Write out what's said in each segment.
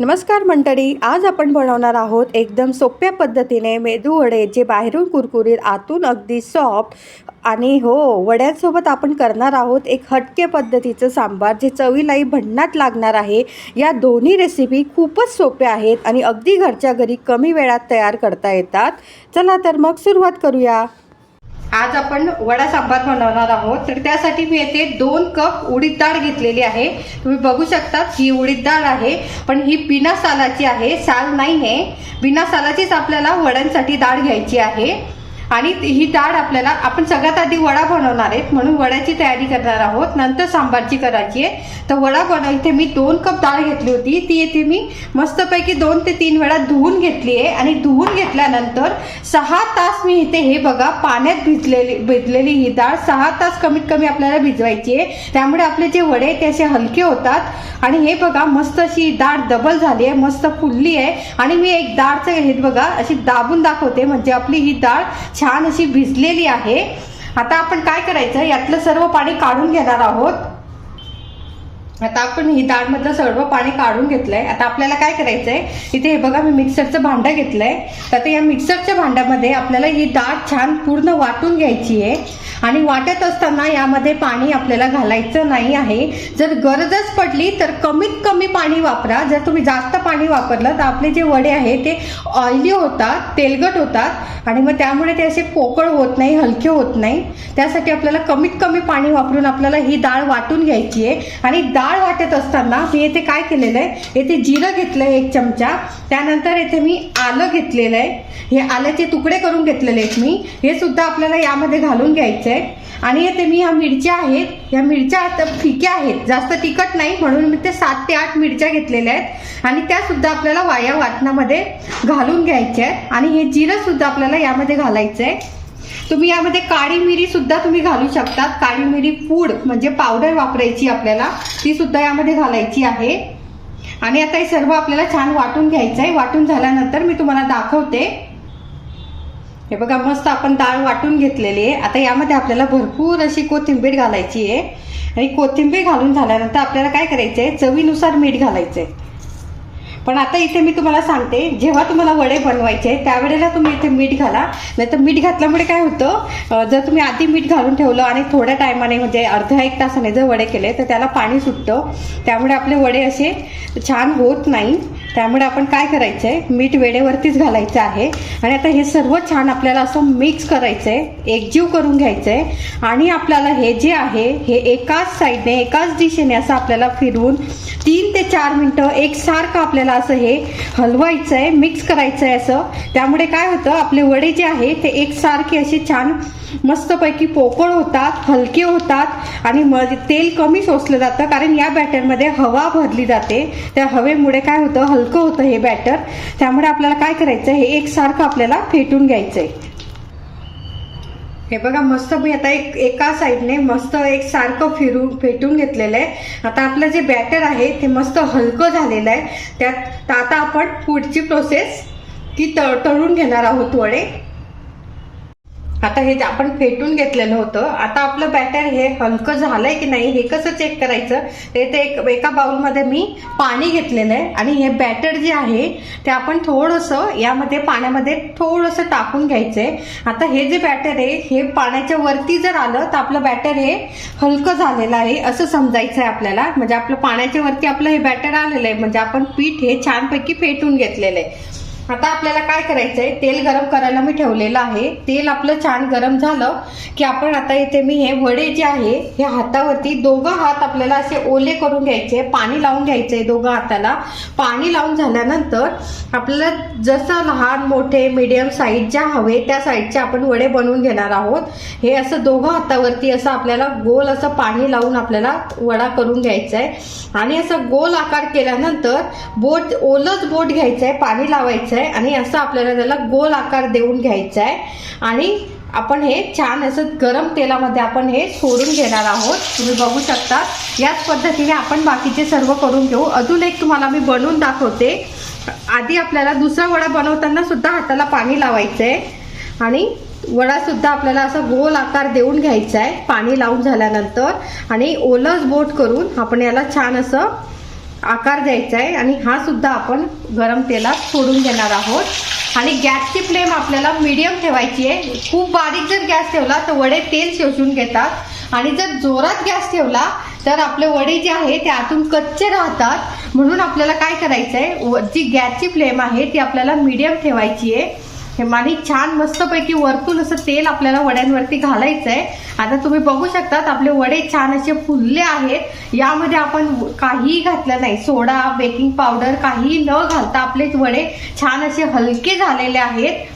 नमस्कार मंडळी आज आपण बनवणार आहोत एकदम सोप्या पद्धतीने मेदू वडे जे बाहेरून कुरकुरीत आतून अगदी सॉफ्ट आणि हो वड्यांसोबत आपण करणार आहोत एक हटके पद्धतीचं सांबार जे चवीलाही भन्नाट लागणार आहे. या दोन्ही रेसिपी खूपच सोप्या आहेत आणि अगदी घरच्या घरी कमी वेळात तयार करता येतात. चला तर मग सुरुवात करूया. आज आपण वडा सांबार बनवणार आहोत. तर त्यासाठी मी येथे दोन कप उडीद डाळ घेतलेली आहे. तुम्ही बघू शकता ही उडीद डाळ आहे पण ही बिना सालाची आहे. साल नाही आहे बिना सालाचीच आपल्याला वड्यांसाठी डाळ घ्यायची आहे. आणि ही डाळ आपल्याला आपण सगळ्यात आधी वडा बनवणार आहेत म्हणून वड्याची तयारी करणार आहोत. नंतर सांबारची करायची आहे. तर वडा बनव इथे मी दोन कप डाळ घेतली होती. ती येथे मी मस्तपैकी दोन ते तीन वेळा धुवून घेतली आहे. आणि धुवून घेतल्यानंतर सहा तास मी इथे हे बघा पाण्यात भिजलेली भिजलेली ही डाळ सहा तास कमीत कमी आपल्याला भिजवायची आहे. त्यामुळे आपले जे वडे ते असे हलके होतात. आणि हे बघा मस्त अशी डाळ डबल झाली आहे मस्त फुलली आहे. आणि मी एक डाळचं हे बघा अशी दाबून दाखवते. म्हणजे आपली ही डाळ छान अशी भिजलेली आहे. आता आपण काय करायचं? यातलं सर्व पाणी काढून घेणार आहोत. आता आपण ही डाळमधलं सर्व पाणी काढून घेतलंय. आता आपल्याला काय करायचंय? इथे हे बघा मी मिक्सरचं भांडं घेतलंय. तर आता या मिक्सरच्या भांड्यामध्ये आपल्याला ही डाळ छान पूर्ण वाटून घ्यायची आहे. आणि वाटत असताना यामध्ये पाणी आपल्याला घालायचं नाही आहे. जर गरजच पडली तर कमीत कमी पाणी वापरा. जर तुम्ही जास्त पाणी वापरलं तर आपले जे वडे आहे ते ऑइली होतात तेलगट होतात. आणि मग त्यामुळे ते असे पोकळ होत नाही हलके होत नाही. त्यासाठी आपल्याला कमीत कमी पाणी वापरून आपल्याला ही डाळ वाटून घ्यायची आहे. आणि डाळ वाटत असताना मी येथे काय केलेलं आहे येथे जिरं घेतलं आहे एक चमचा. त्यानंतर येथे मी आलं घेतलेलं आहे हे आल्याचे तुकडे करून घेतलेले आहेत मी. हे सुद्धा आपल्याला यामध्ये घालून घ्यायचं आहे आणि येथे मी ह्या मिरच्या आहेत. या मिरच्या आता फिक्या आहेत. जास्त तिखट नाही म्हणून मी ते सात ते आठ मिरच्या घेतलेल्या आहेत. आणि त्या सुद्धा आपल्याला वाया वाटणामध्ये घालून घ्यायच्या आहेत आणि हे जिरं सुद्धा आपल्याला यामध्ये घालायचं आहे तुम्ही यामध्ये काळी मिरी सुद्धा तुम्ही घालू शकतात. काळी मिरी पूड म्हणजे पावडर वापरायची आपल्याला ती सुद्धा यामध्ये घालायची आहे. आणि आता हे सर्व आपल्याला छान वाटून घ्यायचं आहे वाटून झाल्यानंतर मी तुम्हाला दाखवते. हे बघा मस्त आपण डाळ वाटून घेतलेली आहे. आता यामध्ये आपल्याला भरपूर अशी कोथिंबीर घालायची आहे. आणि कोथिंबीर घालून झाल्यानंतर आपल्याला काय करायचं आहे चवीनुसार मीठ घालायचं आहे पण आता इथे मी तुम्हाला सांगते जेव्हा तुम्हाला वडे बनवायचे त्यावेळेला तुम्ही इथे मीठ घाला. नाहीतर मीठ घातल्यामुळे काय होतं जर तुम्ही आधी मीठ घालून ठेवलं आणि थोड्या टायमाने म्हणजे अर्ध्या एक तासाने जर वडे केले तर त्याला पाणी सुटतं. त्यामुळे आपले वडे असे छान होत नाही. त्यामुळे आपण काय करायचं आहे मीठ वेळेवरतीच घालायचं आहे. आणि आता हे सर्व छान आपल्याला असं मिक्स करायचं आहे एकजीव करून घ्यायचं आहे आणि आपल्याला हे जे आहे हे एकाच साईडने एकाच दिशेने असं आपल्याला फिरवून तीन ते चार मिनटं एकसारखं आपल्याला असं हे हलवायचं आहे मिक्स करायचं आहे असं. त्यामुळे काय होतं? आपले वडे जे आहे ते एकसारखे असे छान मस्तपैकी पोकळ होतात हलके होतात आणि मग तेल कमी सोसलं जातं. कारण या बॅटरमध्ये हवा भरली जाते. त्या हवेमुळे काय होतं? हलकं होतं हे बॅटर. त्यामुळे आपल्याला काय करायचं हे एकसारखं आपल्याला फेटून घ्यायचं आहे हे बघा मस्त मी आता एक एका साईडने मस्त एक सारखं फिरून फेटून घेतलेलं आहे. आता आपलं जे बॅटर आहे ते मस्त हलकं झालेलं आहे. त्यात आता आपण पुढची प्रोसेस ती तळ तळून घेणार आहोत वडे. आता हे जे आपण फेटून घेतलेलं होतं आता आपलं बॅटर हे हलकं झालंय की नाही हे कसं चेक करायचं? ते ते एक एका बाउलमध्ये मी पाणी घेतलेलं आहे आणि हे बॅटर जे आहे ते आपण थोडंसं यामध्ये पाण्यामध्ये थोडंसं टाकून घ्यायचंय. आता हे जे बॅटर आहे हे पाण्याच्या वरती जर आलं तर आपलं बॅटर हे हलकं झालेलं आहे असं समजायचं आहे आपल्याला. म्हणजे आपलं पाण्याच्या वरती आपलं हे बॅटर आलेलं आहे. म्हणजे आपण पीठ हे छानपैकी फेटून घेतलेलं आहे. आता आपल्याला काय करायचंय? तेल गरम करायला मी ठेवलेलं आहे. तेल आपलं छान गरम झालं की आपण आता इथे मी हे वडे जे आहे हे हातावरती दोघं हात आपल्याला असे ओले करून घ्यायचे पाणी लावून घ्यायचंय दोघं हाताला. पाणी लावून झाल्यानंतर आपल्याला जसं लहान मोठे मीडियम साईज ज्या हवे त्या साईजचे आपण वडे बनवून घेणार आहोत. हे असं दोघं हातावरती असं आपल्याला गोल असं पाणी लावून आपल्याला वडा करून घ्यायचा आहे आणि असं गोल आकार केल्यानंतर बोट ओलच बोट घ्यायचं आहे पाणी लावायचं आहे आणि असं आपल्याला त्याला गोल आकार देऊन घ्यायचा आहे. आणि आपण हे छान असं गरम तेलामध्ये आपण हे सोडून घेणार आहोत. तुम्ही बघू शकता याच पद्धतीने आपण बाकीचे सर्व करून घेऊ. अजून एक तुम्हाला मी बनवून दाखवते. आधी आपल्याला दुसरा वडा बनवताना सुद्धा हाताला पाणी लावायचं आहे आणि वडा सुद्धा आपल्याला असा गोल आकार देऊन घ्यायचा आहे पाणी लावून झाल्यानंतर. आणि ओलच बोट करून आपण याला छान असं आकार द्यायचा आहे आणि हा सुद्धा आपण गरम तेलात सोडून देणार आहोत. आणि गॅसची फ्लेम आपल्याला मीडियम ठेवायची आहे खूप बारीक जर गॅस ठेवला तर वडे तेल शोषून घेतात. आणि जर जोरात गॅस ठेवला तर आपले वडे जे आहे ते आतून कच्चे राहतात. म्हणून आपल्याला काय करायचं आहे जी गॅसची फ्लेम आहे ती आपल्याला मीडियम ठेवायची आहे आणि छान मस्तपैकी वरतून असं तेल आपल्याला वड्यांवरती घालायचं आहे आता तुम्ही बघू शकतात आपले वडे छान असे फुलले आहेत. यामध्ये आपण काहीही घातलं नाही. सोडा बेकिंग पावडर काहीही न घालता आपले वडे छान असे हलके झालेले आहेत.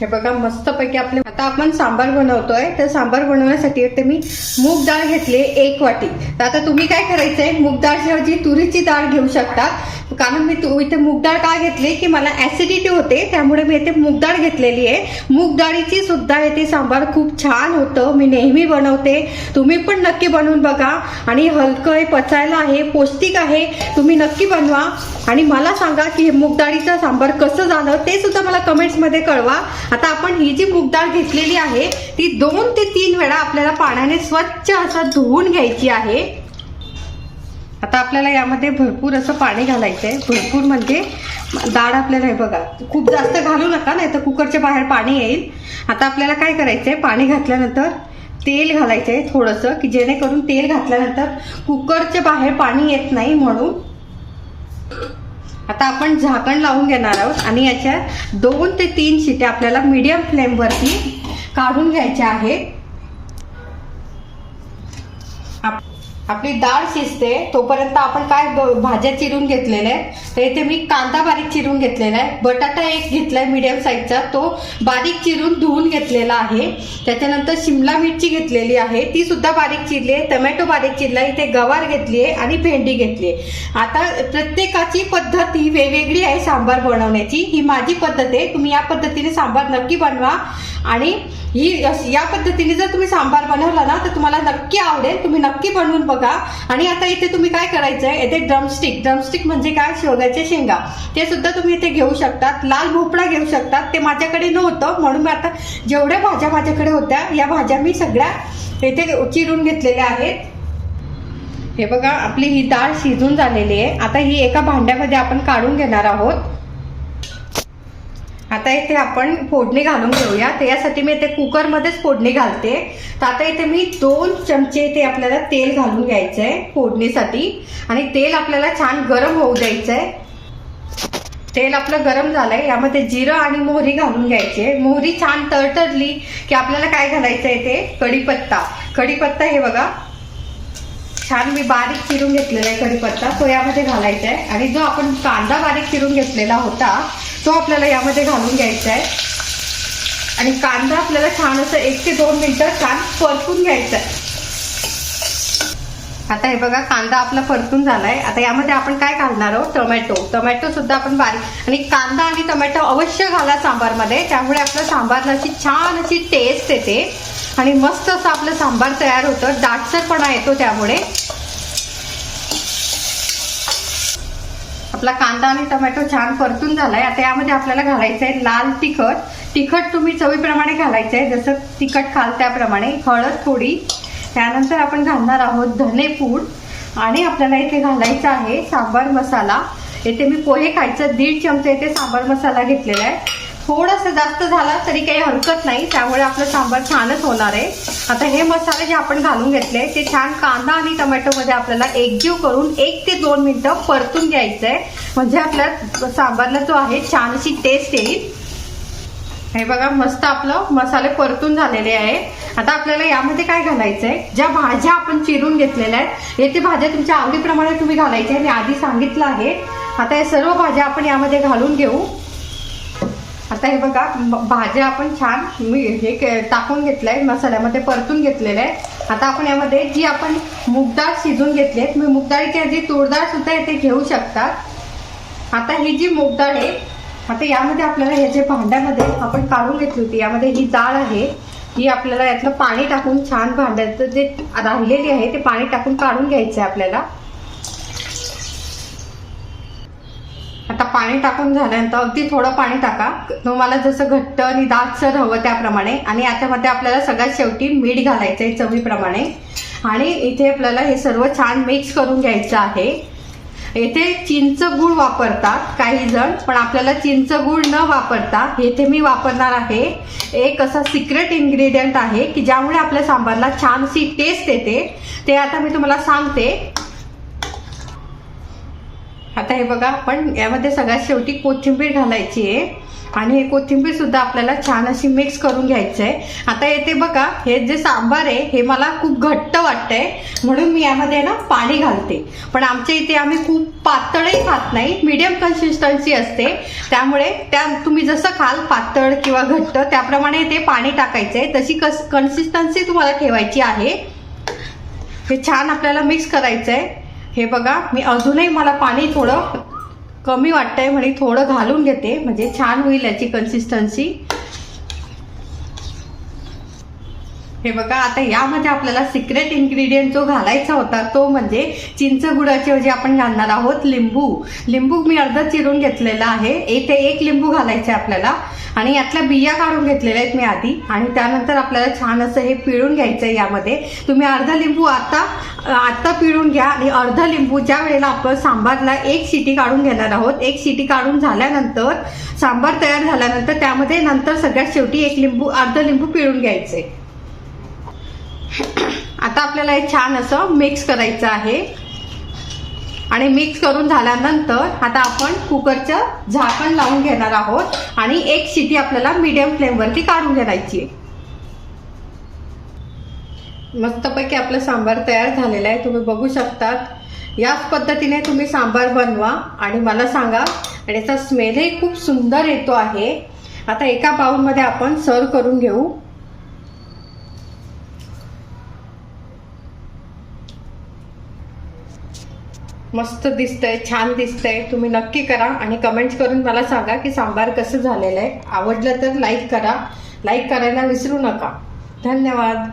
हे बघा मस्तपैकी आपले आता आपण सांबार बनवतोय. तर सांबार बनवण्यासाठी ते मी मूग डाळ घेतली एक वाटी. तर आता तुम्ही काय करायचंय? मूग डाळऐवजी तुरीची डाळ घेऊ शकतात कारण मी तू इथे मूग डाळ का घेतली? की मला ऍसिडिटी होते. त्यामुळे मी इथे मूग डाळ घेतलेली आहे. मूग डाळीची सुद्धा इथे सांबार खूप छान होतं. मी नेहमी बनवते. तुम्ही पण नक्की बनवून बघा. आणि हलकं आहे पचायला आहे पौष्टिक आहे. तुम्ही नक्की बनवा. आणि मला सांगा की मूग डाळीचं सांबार कसं झालं? ते सुद्धा मला कमेंट्समध्ये कळवा. आता आपण ही जी मूग डाळ घेतलेली आहे ती दोन ते तीन वेळा आपल्याला पाण्याने स्वच्छ असं धुवून घ्यायची आहे. आता आपल्याला यामध्ये भरपूर असं पाणी घालायचं आहे भरपूर म्हणजे डाळ आपल्याला हे बघा खूप जास्त घालू नका नाही तर कुकरच्या बाहेर पाणी येईल. आता आपल्याला काय करायचं आहे पाणी घातल्यानंतर तेल घालायचं आहे थोडंसं की जेणेकरून तेल घातल्यानंतर कुकरच्या बाहेर पाणी येत नाही म्हणून. आता आपण झाकण लावून घेणार आहोत आणि याच्यात दोन ते तीन शिट्या आपल्याला मीडियम फ्लेमवरती काढून घ्यायच्या आहेत. आपली डाळ शिजते तोपर्यंत आपण काय ब- भाज्या चिरून घेतलेल्या आहेत तर इथे मी कांदा बारीक चिरून घेतलेला आहे. बटाटा एक घेतलाय मीडियम साईजचा तो बारीक चिरून धुवून घेतलेला आहे. त्याच्यानंतर शिमला मिरची घेतलेली आहे ती सुद्धा बारीक चिरली आहे. टमॅटो बारीक चिरला इथे गवार घेतली आहे आणि भेंडी घेतली आहे. आता प्रत्येकाची पद्धत ही वेगवेगळी आहे सांबार बनवण्याची. ही माझी पद्धत आहे. तुम्ही या पद्धतीने सांबार नक्की बनवा. आणि ही या पद्धतीने जर तुम्ही सांबार बनवला ना तर तुम्हाला नक्की आवडेल. तुम्ही नक्की बनवून बघा. आणि आता इथे तुम्ही काय करायचंय? येथे ड्रमस्टिक ड्रमस्टिक म्हणजे काय? शेवग्याच्या शेंगा. ते सुद्धा तुम्ही इथे घेऊ शकतात. लाल भोपळा घेऊ शकतात. ते माझ्याकडे नव्हतं. म्हणून मी आता जेवढ्या भाज्या माझ्याकडे होत्या या भाज्या मी सगळ्या इथे चिरून घेतलेल्या आहेत. हे बघा आपली ही डाळ शिजून झालेली आहे. आता ही एका भांड्यामध्ये आपण काढून घेणार आहोत. आता इथे आपण फोडणी घालून घेऊया. तर यासाठी मी इथे कुकरमध्येच फोडणी घालते. तर आता इथे मी दोन चमचे इथे आपल्याला तेल घालून घ्यायचं आहे फोडणीसाठी. आणि तेल आपल्याला छान गरम होऊ द्यायचं आहे तेल आपलं गरम झालंय. यामध्ये जिरं आणि मोहरी घालून घ्यायचे. मोहरी छान तळतळली की आपल्याला काय घालायचं आहे ते कढीपत्ता. कढीपत्ता हे बघा. छान मी बारीक चिरून घेतलेला आहे कढीपत्ता. तो यामध्ये घालायचा आहे आणि जो आपण कांदा बारीक चिरून घेतलेला होता तो आपल्याला यामध्ये घालून घ्यायचा आहे. आणि कांदा आपल्याला छान असं एक ते दोन मिनिटं छान परतून घ्यायचा आहे. आता हे बघा कांदा आपला परतून झालाय. आता यामध्ये आपण काय घालणार आहोत? टोमॅटो. टोमॅटो सुद्धा आपण बारीक आणि कांदा आणि टोमॅटो अवश्य घाला सांबारमध्ये. त्यामुळे आपलं सांबारला अशी छान अशी टेस्ट येते. आणि मस्त असं आपलं सांबार तयार होतं. दाटसरपणा येतो त्यामुळे. आपला कांदा आणि टोमॅटो छान परतून झालाय. आता यामध्ये आपल्याला घालायचं आहे लाल तिखट. तिखट तुम्ही चवीप्रमाणे घालायचं आहे जसं तिखट खाल त्याप्रमाणे. हळद थोडी. त्यानंतर आपण घालणार आहोत धनेपूड आणि आपल्याला इथे घालायचं आहे सांबार मसाला. इथे मी पोहे खायचं. दीड चमचा इथे सांबार मसाला घेतलेला आहे. थोडंसं जास्त झाला तरी काही हरकत नाही. त्यामुळे आपलं सांबार छानच होणार आहे. आता हे मसाले जे आपण घालून घेतले ते छान कांदा आणि टोमॅटोमध्ये आपल्याला एकजीव करून एक ते दोन मिनिटं परतून घ्यायचं आहे म्हणजे आपल्या सांबारला जो आहे छानशी टेस्ट येईल. हे बघा मस्त आपलं मसाले परतून झालेले आहे. आता आपल्याला यामध्ये काय घालायचं आहे ज्या भाज्या आपण चिरून घेतलेल्या आहेत येथे भाज्या तुमच्या आवडीप्रमाणे तुम्ही घालायच्या मी आधी सांगितलं आहे. आता या सर्व भाज्या आपण यामध्ये घालून घेऊ. आता हे बघा म- भाज्या आपण छान मी हे के- टाकून घेतलंय मसाल्यामध्ये परतून घेतलेलं आहे. आता आपण यामध्ये जी आपण मुगडाळ शिजून घेतली आहे तुम्ही मुगडाळीच्या जी तूरडाळ सुद्धा इथे घेऊ शकतात आता ही जी मुगडाळ आहे आता यामध्ये आपल्याला हे जे भांड्यामध्ये आपण काढून घेतली होती यामध्ये ही डाळ आहे ही आपल्याला यातलं पाणी टाकून छान भांड्याचं जे राहिलेली आहे ते पाणी टाकून काढून घ्यायचं आहे आपल्याला. आता पाणी टाकून झाल्यानंतर अगदी थोडं पाणी टाका. तुम्हाला जसं घट्ट आणि दाटसर हवं त्याप्रमाणे. आणि याच्यामध्ये आपल्याला सगळ्यात शेवटी मीठ घालायचं आहे चवीप्रमाणे. आणि इथे आपल्याला हे सर्व छान मिक्स करून घ्यायचं आहे. येथे चिंच गुळ वापरतात काही जण पण आपल्याला चिंच गुळ न वापरता येथे मी वापरणार आहे. एक असा सिक्रेट इन्ग्रेडियंट आहे की ज्यामुळे आपल्या सांबारला छानशी टेस्ट येते. ते आता मी तुम्हाला सांगते. आता हे बघा आपण यामध्ये सगळ्यात शेवटी कोथिंबीर घालायची आहे. आणि हे कोथिंबीर सुद्धा आपल्याला छान अशी मिक्स करून घ्यायचं आहे आता येते बघा हे जे सांबार आहे हे मला खूप घट्ट वाटतंय. म्हणून मी यामध्ये ना पाणी घालते. पण आमच्या इथे आम्ही खूप पातळही खात नाही मीडियम कन्सिस्टन्सी असते. त्यामुळे त्या तुम्ही जसं खाल पातळ किंवा घट्ट त्याप्रमाणे ते पाणी टाकायचं आहे तशी कस कन्सिस्टन्सी तुम्हाला ठेवायची आहे. हे छान आपल्याला मिक्स करायचं आहे हे बघा मी अजूनही मला पाणी थोडं कमी वाटतंय म्हणे थोडं घालून घेते. म्हणजे छान होईल याची कन्सिस्टन्सी हे बघा आता यामध्ये आपल्याला सिक्रेट इन्ग्रेडियंट जो घालायचा होता तो म्हणजे चिंच गुडाचे ऐवजी आपण घालणार आहोत लिंबू. लिंबू मी अर्धा चिरून घेतलेला आहे. इथे एक लिंबू घालायचं आहे आपल्याला. आणि यातल्या बिया काढून घेतलेल्या आहेत मी आधी. आणि त्यानंतर आपल्याला छान असं हे पिळून घ्यायचं आहे यामध्ये. तुम्ही अर्धा लिंबू आता आत्ता पिळून घ्या. आणि अर्धा लिंबू ज्या वेळेला आपण सांबारला एक शिटी काढून घेणार आहोत एक शिटी काढून झाल्यानंतर सांबार तयार झाल्यानंतर त्यामध्ये नंतर सगळ्यात शेवटी एक लिंबू अर्धा लिंबू पिळून घ्यायचे आता आपल्याला हे छान असं मिक्स करायचं आहे. आणि मिक्स करून झाल्यानंतर आता आपण कुकरचं झाकण लावून घेणार आहोत. आणि एक शिटी आपल्याला मीडियम फ्लेमवरती काढून घेण्याची आहे. मस्तपैकी आपलं सांबार तयार झालेला आहे. तुम्ही बघू शकतात. याच पद्धतीने तुम्ही सांबार बनवा आणि मला सांगा. आणि याचा स्मेलही खूप सुंदर येतो आहे. आता एका बाउलमध्ये आपण सर्व करून घेऊ. मस्त दिसतंय छान दिसतंय. तुम्ही नक्की करा आणि कमेंट्स करून मला सांगा की सांबार कसं झालेलं आहे. आवडलं तर लाईक करा. लाईक करायला विसरू नका. धन्यवाद.